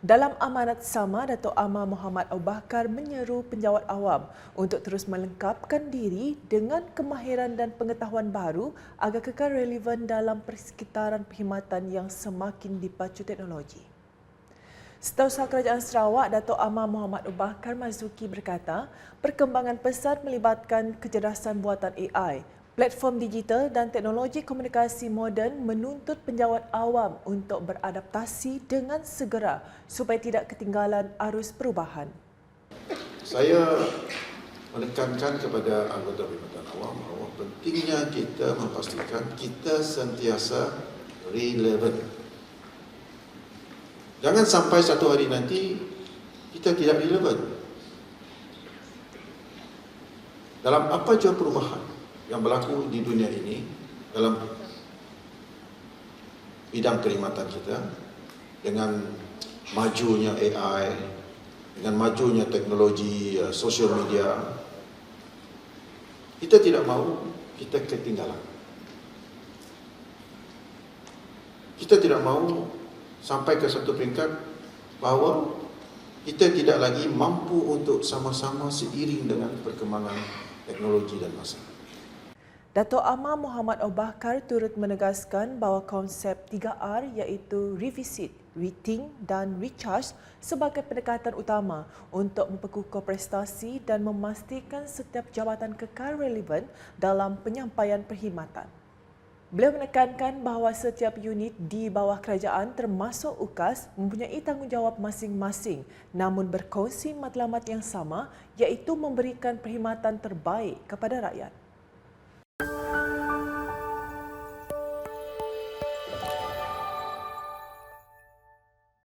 Dalam amanat sama, Datuk Amar Muhammad Abu Bakar menyeru penjawat awam untuk terus melengkapkan diri dengan kemahiran dan pengetahuan baru agar kekal relevan dalam persekitaran perkhidmatan yang semakin dipacu teknologi. Setausah Kerajaan Sarawak, Datuk Amar Muhammad Abu Bakar Mazuki berkata, perkembangan pesat melibatkan kecerdasan buatan AI, Platform digital dan teknologi komunikasi moden menuntut penjawat awam untuk beradaptasi dengan segera supaya tidak ketinggalan arus perubahan. Saya menekankan kepada anggota perkhidmatan awam bahawa pentingnya kita memastikan kita sentiasa relevan. Jangan sampai satu hari nanti kita tidak relevan. Dalam apa jua perubahan yang berlaku di dunia ini dalam bidang perkhidmatan kita dengan majunya AI, dengan majunya teknologi uh, social media, kita tidak mahu kita ketinggalan. Kita tidak mahu sampai ke satu peringkat bahawa kita tidak lagi mampu untuk sama-sama seiring dengan perkembangan teknologi dan masa. Dato' Amar Muhammad Abu Bakar turut menegaskan bahawa konsep 3R iaitu revisit, rethink dan recharge sebagai pendekatan utama untuk memperkukuh prestasi dan memastikan setiap jabatan kekal relevan dalam penyampaian perkhidmatan. Beliau menekankan bahawa setiap unit di bawah kerajaan termasuk UKAS mempunyai tanggungjawab masing-masing namun berkongsi matlamat yang sama iaitu memberikan perkhidmatan terbaik kepada rakyat.